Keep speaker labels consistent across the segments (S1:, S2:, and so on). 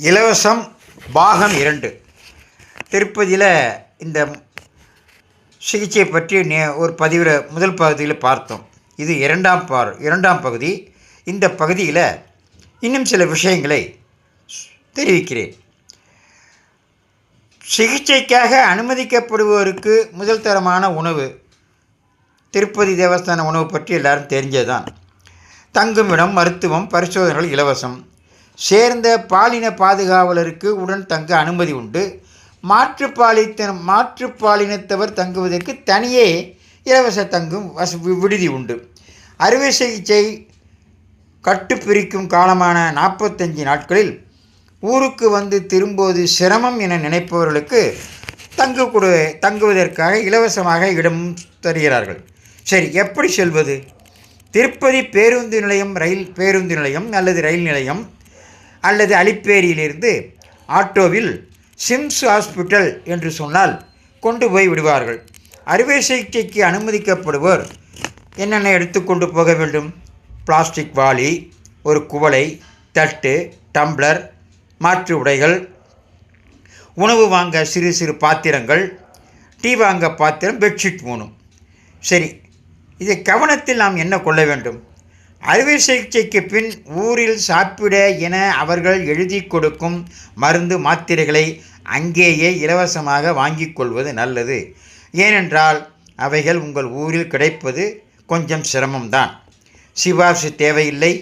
S1: இலவசம் பாகம் இரண்டு. திருப்பதியில் இந்த சிகிச்சை பற்றி நே ஒரு பதிவில் முதல் பகுதியில் பார்த்தோம். இது இரண்டாம் பார் இரண்டாம் பகுதி. இந்த பகுதியில் இன்னும் சில விஷயங்களை தெரிவிக்கிறேன். சிகிச்சைக்காக அனுமதிக்கப்படுவோருக்கு முதல் தரமான உணவு திருப்பதி தேவஸ்தான உணவு பற்றி எல்லாரும் தெரிஞ்சதுதான். தங்குமிடம் மருத்துவம் பரிசோதனைகள் இலவசம். சேர்ந்த பாலின பாதுகாவலருக்கு உடன் தங்க அனுமதி உண்டு. மாற்றுப்பாலித்த மாற்றுப்பாலினத்தவர் தங்குவதற்கு தனியே இலவச தங்கும் வச விடுதி உண்டு. அறுவை சிகிச்சை கட்டுப்பிரிக்கும் காலமான நாற்பத்தஞ்சு நாட்களில் ஊருக்கு வந்து திரும்புவது சிரமம் என நினைப்பவர்களுக்கு தங்கு கொடு தங்குவதற்காக இலவசமாக இடம் தருகிறார்கள். சரி எப்படி செல்வது? திருப்பதி பேருந்து நிலையம் ரயில் பேருந்து நிலையம் அல்லது ரயில் நிலையம்? அல்லது அலிப்பேரியிலிருந்து ஆட்டோவில் சிம்ஸ் ஹாஸ்பிட்டல் என்று சொன்னால் கொண்டு போய் விடுவார்கள். அறுவை சிகிச்சைக்கு அனுமதிக்கப்படுவோர் என்னென்ன எடுத்துக்கொண்டு போக வேண்டும்? பிளாஸ்டிக் வாளி ஒரு குவளை தட்டு டம்ளர் மாற்று உடைகள் உணவு வாங்க சிறு சிறு பாத்திரங்கள் டீ வாங்க பாத்திரம் பெட்ஷீட் மூணும். சரி இதை கவனத்தில் நாம் என்ன கொள்ள வேண்டும்? அறுவை சிகிச்சைக்கு பின் ஊரில் சாப்பிட என அவர்கள் எழுதி கொடுக்கும் மருந்து மாத்திரைகளை அங்கேயே இலவசமாக வாங்கிக் கொள்வது நல்லது. ஏனென்றால் அவைகள் உங்கள் ஊரில் கிடைப்பது கொஞ்சம் சிரமம்தான். சிபாரிசு தேவையில்லை.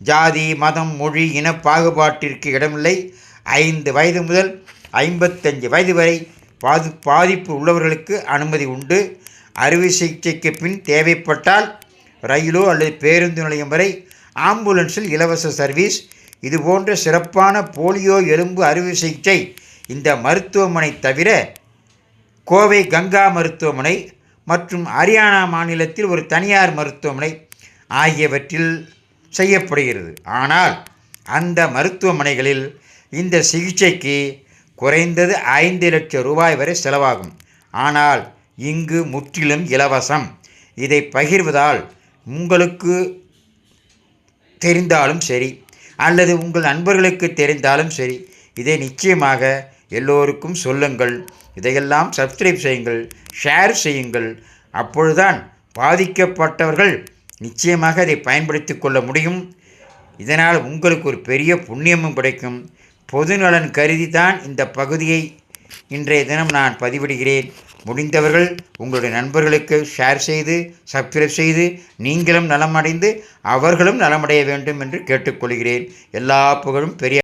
S1: ஜாதி மதம் மொழி இன பாகுபாட்டிற்கு இடமில்லை. ஐந்து வயது முதல் ஐம்பத்தஞ்சு வயது வரை பாதி பாதிப்பு உள்ளவர்களுக்கு அனுமதி உண்டு. அறுவை சிகிச்சைக்கு பின் தேவைப்பட்டால் ரயிலோ அல்லது பேருந்து நிலையம் வரை ஆம்புலன்ஸில் இலவச சர்வீஸ் இது போன்ற சிறப்பான போலியோ எலும்பு அறுவை சிகிச்சை இந்த மருத்துவமனை தவிர கோவை கங்கா மருத்துவமனை மற்றும் ஹரியானா மாநிலத்தில் ஒரு தனியார் மருத்துவமனை ஆகியவற்றில் செய்யப்படுகிறது. ஆனால் அந்த மருத்துவமனைகளில் இந்த சிகிச்சைக்கு குறைந்தது ஐந்து லட்சம் ரூபாய் வரை செலவாகும். ஆனால் இங்கு முற்றிலும் இலவசம். இதை பகிர்வதால் உங்களுக்கு தெரிந்தாலும் சரி அல்லது உங்கள் நண்பர்களுக்கு தெரிந்தாலும் சரி இதை நிச்சயமாக எல்லோருக்கும் சொல்லுங்கள். இதையெல்லாம் சப்ஸ்கிரைப் செய்யுங்கள் ஷேர் செய்யுங்கள். அப்பொழுதுதான் பாதிக்கப்பட்டவர்கள் நிச்சயமாக அதை பயன்படுத்தி கொள்ள முடியும். இதனால் உங்களுக்கு ஒரு பெரிய புண்ணியமும் கிடைக்கும். பொதுநலன் கருதி தான் இந்த பகுதியை இன்றைய தினம் நான் பதிவிடுகிறேன். முடிந்தவர்கள் உங்களுடைய நண்பர்களுக்கு ஷேர் செய்து சப்ஸ்கிரைப் செய்து நீங்களும் நலமடைந்து அவர்களும் நலமடைய வேண்டும் என்று கேட்டுக்கொள்கிறேன். எல்லா புகழும் பெரிய